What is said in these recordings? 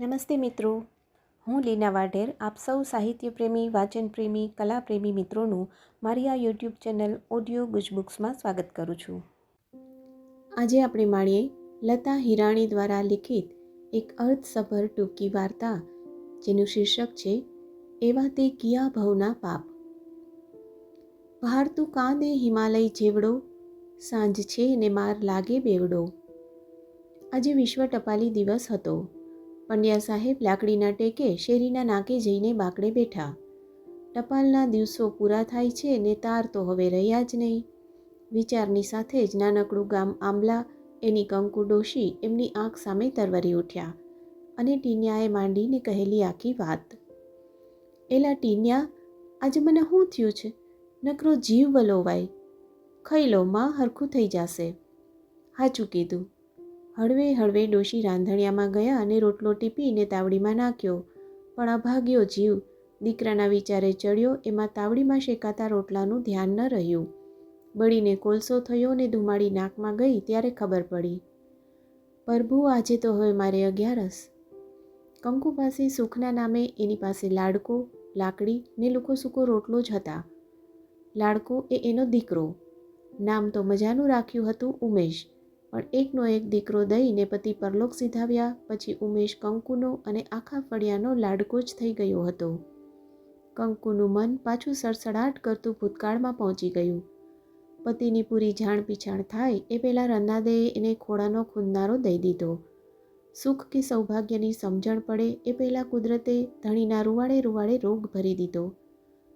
નમસ્તે મિત્રો. હું લીના વાઢેર, આપ સૌ સાહિત્ય પ્રેમી વાચન પ્રેમી કલા પ્રેમી મિત્રોનું મારી આ યુટ્યુબ ચેનલ ઓડિયો ગુજબુક્સમાં સ્વાગત કરું છું. આજે આપણે માણીએ લતા હિરાણી દ્વારા લિખિત એક અર્થસભર ટૂંકી વાર્તા, જેનું શીર્ષક છે, એવા તે કિયા ભવના પાપ. ભારતું કાંદે હિમાલય જેવડો, સાંજ છે ને માર લાગે બેવડો. આજે વિશ્વ ટપાલી દિવસ હતો. પંડ્યા સાહેબ લાકડીના ટેકે શેરીના નાકે જઈને બાકડે બેઠા. ટપાલના દિવસો પૂરા થાય છે ને તાર તો હવે રહ્યા જ નહીં. વિચારની સાથે જ નાનકડું ગામ આંબલા, એની કંકુ ડોશી એમની આંખ સામે તરવરી ઉઠ્યા અને ટીન્યાએ માંડીને કહેલી આખી વાત. એલા ટીન્યા, આજે મને શું થયું છે? નકરો જીવ વલોવાય. ખાઈ લો, માં હરખું થઈ જશે. હાચું કીધું. હળવે હળવે ડોશી રાંધણિયામાં ગયા અને રોટલો ટીપીને તાવડીમાં નાખ્યો. પણ અભાગ્યો જીવ. દીકરાના વિચારે ચડ્યો, એમાં તાવડીમાં શેકાતા રોટલાનું ધ્યાન ન રહ્યું. બળીને કોલસો થયો ને ધુમાડી નાકમાં ગઈ ત્યારે ખબર પડી. પ્રભુ, આજે તો હવે મારે અગિયારસ. કંકુ પાસે સુખના નામે એની પાસે લાડકો, લાકડી ને લોકો સૂકો રોટલો જ હતા. લાડકો એ એનો દીકરો. નામ તો મજાનું રાખ્યું હતું ઉમેશ. પણ એકનો એક દીકરો દઈને પતિ પરલોક સીધાવ્યા, પછી ઉમેશ કંકુનો અને આખા ફળિયાનો લાડકો જ થઈ ગયો હતો. કંકુનું મન પાછું સડસડાટ કરતું ભૂતકાળમાં પહોંચી ગયું. પતિની પૂરી જાણ પીછાણ થાય એ પહેલાં રન્નાદેએ એને ખોળાનો ખૂંદનારો દઈ દીધો. સુખ કે સૌભાગ્યની સમજણ પડે એ પહેલાં કુદરતે ધણીના રૂવાડે રૂવાડે રોગ ભરી દીધો.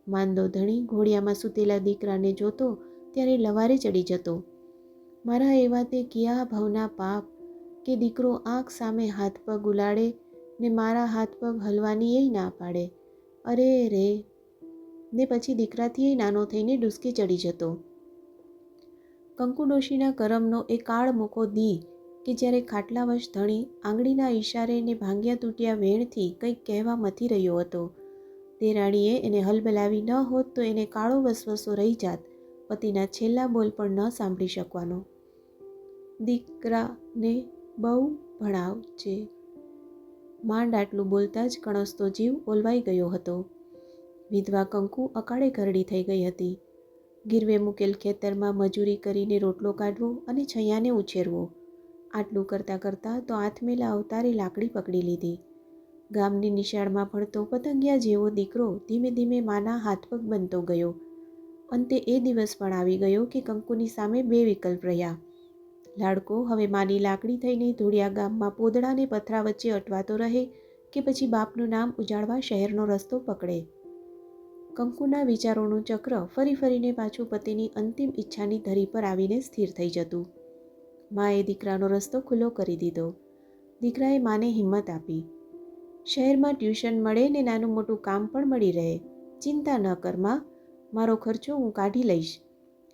માંદો ધણી ઘોડિયામાં સૂતેલા દીકરાને જોતો ત્યારે લવારે ચડી જતો. મારા એવા તે કિયા ભવના પાપ કે દીકરો આંખ સામે હાથ પગ ઉલાડે ને મારા હાથ પગ હલવાની એ ના પાડે. અરે રે. ને પછી દીકરાથી એ નાનો થઈને ડૂસકી ચડી જતો. કંકુડોશીના કરમનો એ કાળ મૂકો દી કે જ્યારે ખાટલાવશ ધણી આંગળીના ઈશારે ને ભાંગ્યા તૂટ્યા વેણથી કંઈક કહેવા મથી રહ્યો હતો. તે રાણીએ એને હલબલાવી ન હોત તો એને કાળો વસવસો રહી જાત, પતિના છેલ્લા બોલ પણ ન સાંભળી શકવાનો. દીકરાને બહુ ભણાવજે માંડ આટલું બોલતા જ કણસતો જીવ ઓલવાઈ ગયો હતો. વિધવા કંકુ અકાળે ઘરડી થઈ ગઈ હતી. ગીરવે મૂકેલ ખેતરમાં મજૂરી કરીને રોટલો કાઢવો અને છૈયાને ઉછેરવો. આટલું કરતાં કરતાં તો આથમેલા અવતારે લાકડી પકડી લીધી. ગામની નિશાળમાં ભણતો પતંગિયા જેવો દીકરો ધીમે ધીમે માના હાથપગ બનતો ગયો. અંતે એ દિવસ પણ આવી ગયો કે કંકુની સામે બે વિકલ્પ રહ્યા. લાડકો હવે માની લાકડી થઈને ધોળિયા ગામમાં પોદળાને પથરા વચ્ચે અટવાતો રહે કે પછી બાપનું નામ ઉજાડવા શહેરનો રસ્તો પકડે. કંકુના વિચારોનું ચક્ર ફરી ફરીને પાછું પતિની અંતિમ ઈચ્છાની ધરી પર આવીને સ્થિર થઈ જતું. માએ દીકરાનો રસ્તો ખુલ્લો કરી દીધો. દીકરાએ માને હિંમત આપી. શહેરમાં ટ્યુશન મળે ને નાનું મોટું કામ પણ મળી રહે. ચિંતા ન કર, માં. મારો ખર્ચો હું કાઢી લઈશ.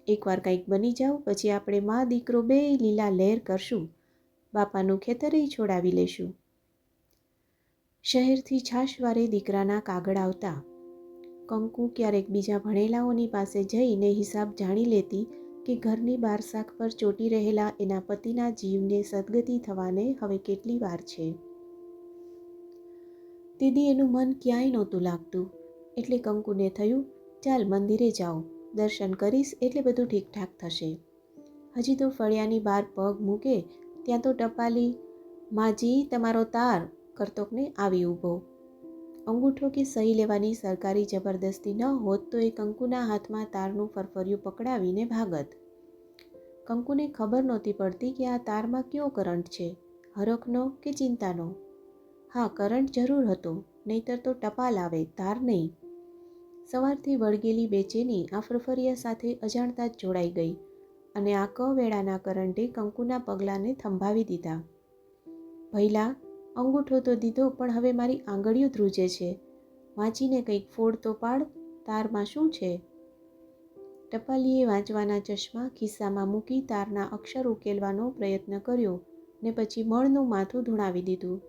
એકવાર કંઈક બની જાઓ પછી આપણે મા દીકરો બે લીલા લહેર કરશું. બાપાનું ખેતરેય છોડાવી લેશું. શહેરથી છાશવારે દીકરાના કાગળ આવતા. કંકુ ક્યારેક બીજા ભણેલાઓની પાસે જઈને હિસાબ જાણી લેતી કે ઘરની બારસાખ પર ચોટી રહેલા એના પતિના જીવને સદગતિ થવાને હવે કેટલી વાર છે. દીદી, એનું મન ક્યાંય નહોતું લાગતું. એટલે કંકુને થયું, ચાલ મંદિરે જાઓ. દર્શન કરીશ એટલે બધું ઠીકઠાક થશે. હજી તો ફળિયાની બહાર પગ મૂકે, ત્યાં તો ટપાલી, માજી, તમારો તાર, કરતોકને આવી ઊભો. અંગૂઠો કે સહી લેવાની સરકારી જબરદસ્તી ન હોત તો એ કંકુના હાથમાં તારનું ફરફરિયું પકડાવીને ભાગત. કંકુને ખબર નહોતી પડતી કે આ તારમાં કયો કરંટ છે, હરખનો કે ચિંતાનો? હા, કરંટ જરૂર હતો, નહીતર તો ટપાલ આવે, તાર નહીં. સવારથી વળગેલી બેચેની આ ફરફરિયા સાથે અજાણતા જ જોડાઈ ગઈ અને આ કવેળાના કરંટે કંકુના પગલાંને થંભાવી દીધા. ભૈલા અંગૂઠો તો દીધો, પણ હવે મારી આંગળીઓ ધ્રુજે છે. વાંચીને કંઈક ફોડ તો પાડ, તારમાં શું છે? ટપાલીએ વાંચવાના ચશ્મા ખિસ્સામાં મૂકી તારના અક્ષર ઉકેલવાનો પ્રયત્ન કર્યો ને પછી મળનું માથું ધૂણાવી દીધું.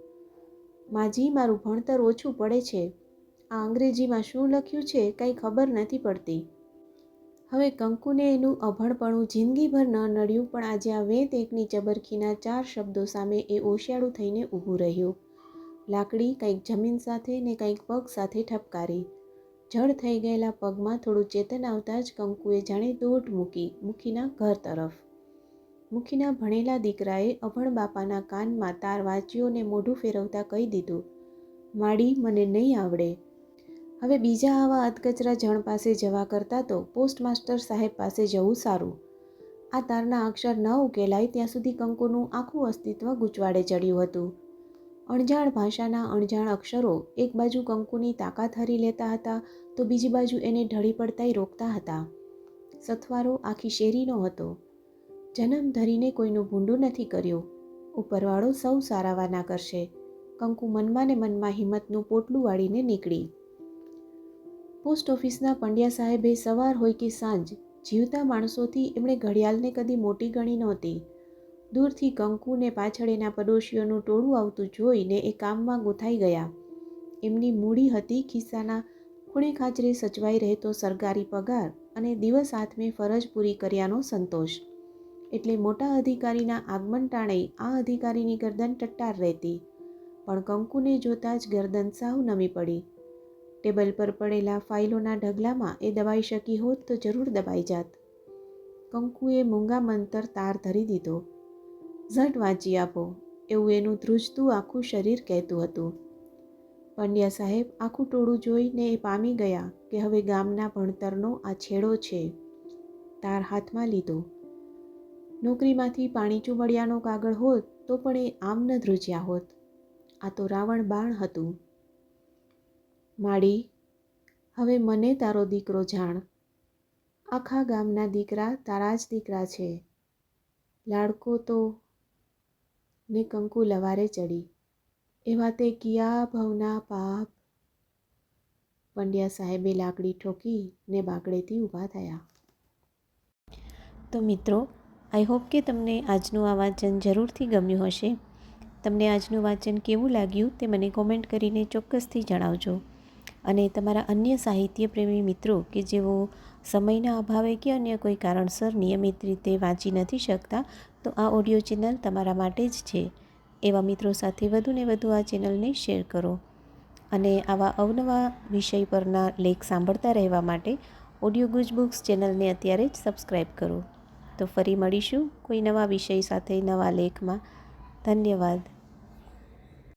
માજી, મારું ભણતર ઓછું પડે છે. આ અંગ્રેજીમાં શું લખ્યું છે કંઈ ખબર નથી પડતી. હવે કંકુને એનું અભણપણું જિંદગીભર ન નડ્યું, પણ આજે આ વેત એકની ચબરખીના ચાર શબ્દો સામે એ ઓશિયાળું થઈને ઊભું રહ્યું. લાકડી કંઈક જમીન સાથે ને કંઈક પગ સાથે ઠપકારી. જડ થઈ ગયેલા પગમાં થોડું ચેતન આવતા જ કંકુએ જાણે દોટ મૂકી મુખીના ઘર તરફ. મુખીના ભણેલા દીકરાએ અભણ બાપાના કાનમાં તાર વાંચ્યો ને મોઢું ફેરવતા કહી દીધું, માડી, મને નહીં આવડે. હવે બીજા આવા અધકચરા જણ પાસે જવા કરતાં તો પોસ્ટમાસ્ટર સાહેબ પાસે જવું સારું. આ તારના અક્ષર ન ઉકેલાય ત્યાં સુધી કંકુનું આખું અસ્તિત્વ ગૂંચવાડે ચડ્યું હતું. અણજાણ ભાષાના અણજાણ અક્ષરો એક બાજુ કંકુની તાકાત હરી લેતા હતા તો બીજી બાજુ એને ઢળી પડતાય રોકતા હતા. સથવારો આખી શેરીનો હતો. જન્મ ધરીને કોઈનું ભૂંડું નથી કર્યું. ઉપરવાળો સૌ સારાવાના કરશે. કંકુ મનમાં ને મનમાં હિંમતનું પોટલું વાળીને નીકળી. પોસ્ટ ઓફિસના પંડ્યા સાહેબે સવાર હોય કે સાંજ, જીવતા માણસોથી એમણે ઘડિયાળને કદી મોટી ગણી નહોતી. દૂરથી કંકુને પાછળ એના પડોશીઓનું ટોળું આવતું જોઈને એ કામમાં ગોથાઈ ગયા. એમની મૂડી હતી ખિસ્સાના, ખૂણે ખાચરે સચવાઈ રહેતો સરકારી પગાર અને દિવસ હાથમે ફરજ પૂરી કર્યાનો સંતોષ. એટલે મોટા અધિકારીના આગમન ટાણે આ અધિકારીની ગરદન ટટ્ટાર રહેતી. પણ કંકુને જોતાં જ ગરદન સાવ નમી પડી. ટેબલ પર પડેલા ફાઇલોના ઢગલામાં એ દબાઈ શકી હોત તો જરૂર દબાઈ જાત. કંકુએ મૂંગા મંતર તાર ધરી દીધો. ઝટ વાંચી આપો, એવું એનું ધ્રુજતું આખું શરીર કહેતું હતું. પંડ્યા સાહેબ આખું ટોળું જોઈને એ પામી ગયા કે હવે ગામના ભણતરનો આ છેડો છે. તાર હાથમાં લીધો. નોકરીમાંથી પાણી ચૂમડિયાનો કાગળ હોત તો પણ એ આમ ન ધ્રુજ્યા હોત. આ તો રાવણ બાણ હતું. માડી, હવે મને તારો દીકરો જાણ. આખા ગામના દીકરા તારા જ દીકરા છે. લાડકો તો ને કંકુ લવારે ચડી. એવા તે કિયા ભવના પાપ. પંડ્યા સાહેબે લાકડી ઠોકી ને બાકડેથી ઊભા થયા. તો મિત્રો, આઈ હોપ કે તમને આજનું આ વાંચન જરૂરથી ગમ્યું હશે. તમને આજનું વાંચન કેવું લાગ્યું તે મને કોમેન્ટ કરીને ચોક્કસથી જણાવજો. અને તમારા અન્ય સાહિત્ય પ્રેમી મિત્રો કે જેઓ સમયના અભાવે કે અન્ય કોઈ કારણસર નિયમિત રીતે વાંચી નથી શકતા, તો આ ઓડિયો ચેનલ તમારા માટે જ છે. એવા મિત્રો સાથે વધુને વધુ આ ચેનલને શેર કરો. અને આવા અવનવા વિષય પરના લેખ સાંભળતા રહેવા માટે ઓડિયો ગુજ બુક્સ ચેનલને અત્યારે જ સબસ્ક્રાઈબ કરો. તો ફરી મળીશું કોઈ નવા વિષય સાથે નવા લેખમાં. ધન્યવાદ.